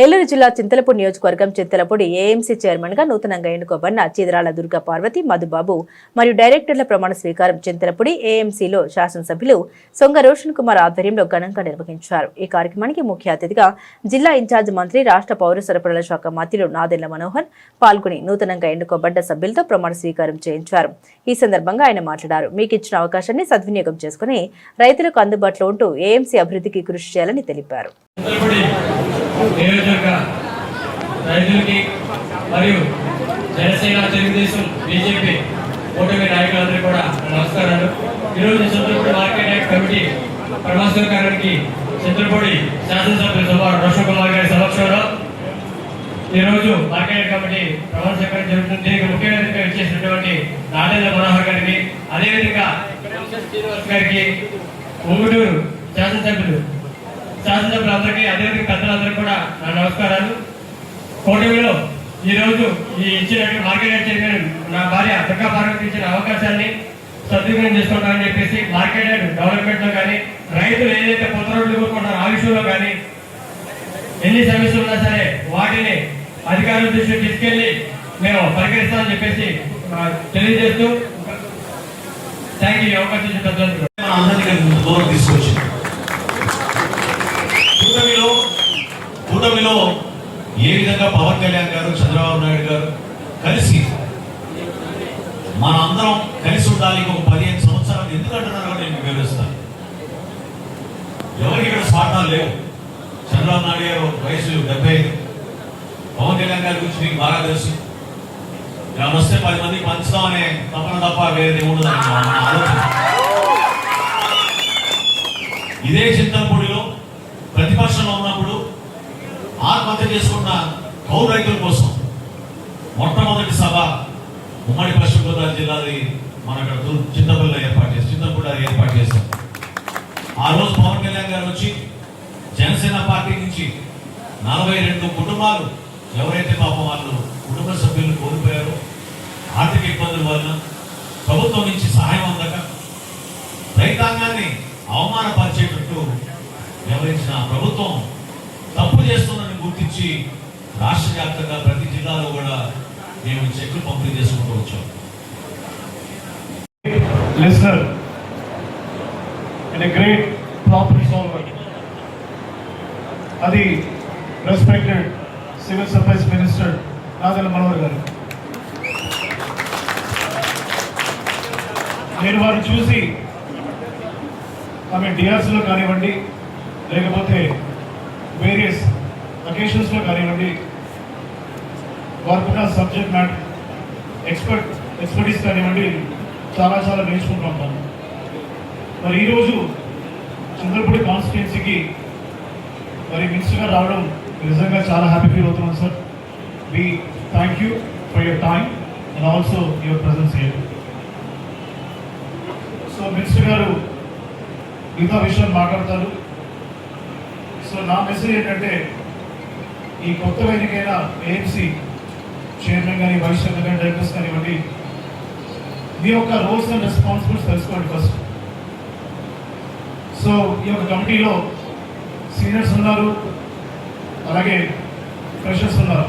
ఏలూరు జిల్లా చింతలపూడి నియోజకవర్గం చింతలపూడి ఏఎంసీ చైర్మన్గా నూతనంగా ఎన్నుకోబడిన చీదరాల దుర్గా పార్వతి మధుబాబు మరియు డైరెక్టర్ల ప్రమాణ స్వీకారం చింతలపూడి ఏఎంసీలో శాసనసభ్యులు సొంగ రోషన్ కుమార్ ఆధ్వర్యంలో ఘనంగా నిర్వహించారు. ఈ కార్యక్రమానికి ముఖ్య అతిథిగా జిల్లా ఇన్ఛార్జ్ మంత్రి రాష్ట్ర పౌర సరఫరాల శాఖ మంత్రులు నాదెళ్ళ మనోహర్ పాల్గొని నూతనంగా ఎన్నుకోబడ్డ సభ్యులతో ప్రమాణ స్వీకారం చేయించారు. ఈ సందర్భంగా ఆయన మాట్లాడారు. మీకు ఇచ్చిన అవకాశాన్ని సద్వినియోగం చేసుకుని రైతులకు అందుబాటులో ఉంటూ ఏఎంసీ అభివృద్ధికి కృషి చేయాలని తెలిపారు. నియోజకవర్గ రైతులకి మరియు జనసేన తెలుగుదేశం బీజేపీ కూటమి నాయకులందరికీ కూడా నమస్కారాలు. ఈరోజు చంద్రపూడి మార్కెట్ యాక్ట్ కమిటీ ప్రమాణస్వీకారానికి చంద్రపూడి శాసనసభ్యులు సభ రోషన్ కుమార్ గారి సమక్షంలో ఈరోజు మార్కెట్ కమిటీ ప్రమాణ స్వీకారం జరుగుతుంది. దీనికి ముఖ్యమంత్రిగా ఇచ్చేసినటువంటి నాటేంద్ర మనోహర్ గారికి అదేవిధంగా శ్రీనివాస్ గారికి ఉంగుటూరు శాసనసభ్యులు శాసనసభ్యులందరికీ అదేవిధంగా పెద్దలందరికీ కూడా నా నమస్కారాలు. కోటమిలో ఈ రోజు ఈ ఇచ్చిన మార్కెట్ చైర్మన్ నా భార్య దుర్గా పార్వతి ఇచ్చిన అవకాశాన్ని సద్వినియోగం చేసుకుంటామని చెప్పేసి మార్కెట్ డెవలప్మెంట్లో కానీ రైతులు ఏదైతే కొత్త రోడ్లు కోరుకుంటారో ఆ విషయంలో కానీ ఎన్ని సమస్యలు ఉన్నా సరే వాటిని అధికారుల దృష్టికి తీసుకెళ్ళి మేము పరిగణిస్తామని చెప్పేసి తెలియజేస్తూ థ్యాంక్ యూ అవకాశం ఇచ్చిన పెద్దలందరూ తీసుకొచ్చింది కూటమిలో కూటమిలో ముఖ్యంగా పవన్ కళ్యాణ్ గారు చంద్రబాబు నాయుడు గారు కలిసి మన అందరం కలిసి ఉండాలి ఒక పదిహేను సంవత్సరాలు ఎందుకు అంటున్నారో నేను వివరిస్తాను. ఎవరికి ఇక్కడ స్వార్థాలు లేవు? చంద్రబాబు నాయుడు గారు వయసు డెబ్బై ఐదు. పవన్ కళ్యాణ్ గారి గురించి మీకు బాగా తెలుసు. ఇలా వస్తే పది మంది పంచుతాం అనే తపన తప్ప వేరేది ఉండదు ఆలోచన. ఇదే చింతలపూడిలో ప్రతిపక్షంలో ఉన్నప్పుడు ఆత్మహత్య చేసుకున్న కౌలు రైతుల కోసం మొట్టమొదటి సభ ఉమ్మడి పశ్చిమ గోదావరి జిల్లాది మన అక్కడ చింతపల్లిలో ఏర్పాటు చేసి చింతపూడ ఏర్పాటు చేశాం. ఆ రోజు పవన్ కళ్యాణ్ గారు వచ్చి జనసేన పార్టీ నుంచి నలభై రెండు కుటుంబాలు ఎవరైతే పాపం వాళ్ళు కుటుంబ సభ్యులు కోల్పోయారో ఆర్థిక ఇబ్బందుల వలన ప్రభుత్వం నుంచి సహాయం అందక రైతాంగాన్ని అవమానపరిచేటట్టు వ్యవహరించిన ప్రభుత్వం తప్పు చేస్తుందని గుర్తించి రాష్ట్ర వ్యాప్తంగా ప్రతి జిల్లాలో కూడా మేము చెక్లు పంపిణీ చేసుకుంటూ వచ్చాం. Listener and a అది respected civil supplies minister Nadella Manohar garu. నేను వారిని చూసి ఆమె డిఆర్సీలో కానివ్వండి లేకపోతే కానివ్వండి వారికి సబ్జెక్ట్ మ్యాటర్ ఎక్స్పర్ట్ ఎక్స్పర్టీస్ కానివ్వండి చాలా చాలా నేర్చుకుంటూ ఉంటాను మరి ఈరోజు చంద్రపూడి కాన్స్టిట్యున్సీకి మరి మినిస్టర్గా రావడం నిజంగా చాలా హ్యాపీ ఫీల్ అవుతున్నాం sir. We thank you for your time and also your presence here so minister garu మిగతా విషయాలు మాట్లాడతారు. సో నా మెసేజ్ ఏంటంటే ఈ కొత్త ఎన్నికైన ఏఎంసీ చైర్మన్ కానీ వైస్ చైర్మన్ కానీ డైరెక్టర్స్ కానివ్వండి మీ యొక్క రోల్స్ అండ్ రెస్పాన్సిబిలిటీస్ తెలుసుకోండి ఫస్ట్. సో ఈ యొక్క కమిటీలో సీనియర్స్ ఉన్నారు అలాగే ఫ్రెషర్స్ ఉన్నారు.